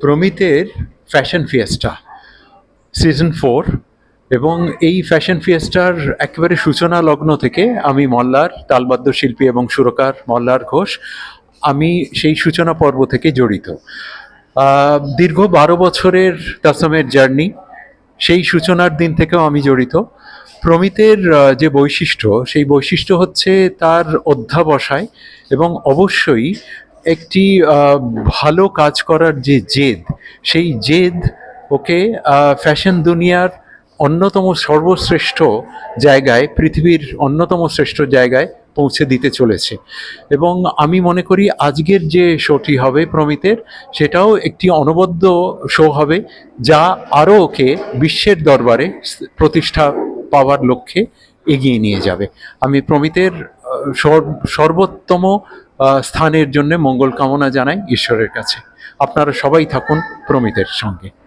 প্রমিতের fashion fiesta season four এবং এই fashion ফিয়েস্টার একেবারে সূচনা লগ্ন থেকে আমি মল্লার তালবাদ্য শিল্পী এবং সুরকার মল্লার ঘোষ, আমি সেই সূচনা পর্ব থেকে জড়িত। দীর্ঘ বারো বছরের তাসমের জার্নি সেই সূচনার দিন থেকেও আমি জড়িত। প্রমিতের যে বৈশিষ্ট্য, সেই বৈশিষ্ট্য হচ্ছে তার অধ্যাবসায় এবং অবশ্যই একটি ভালো কাজ করার যে জেদ, সেই জেদ ওকে ফ্যাশন দুনিয়ার অন্যতম সর্বশ্রেষ্ঠ জায়গায়, পৃথিবীর অন্যতম শ্রেষ্ঠ জায়গায় পৌঁছে দিতে চলেছে। এবং আমি মনে করি আজকের যে শোটি হবে প্রমিতের, সেটাও একটি অনবদ্য শো হবে, যা আরও ওকে বিশ্বের দরবারে প্রতিষ্ঠা পাওয়ার লক্ষ্যে এগিয়ে নিয়ে যাবে। আমি প্রমিতের সর্বোত্তম স্থানের জন্য মঙ্গল কামনা জানাই ঈশ্বরের কাছে। আপনারা সবাই থাকুন প্রমিতের সঙ্গে।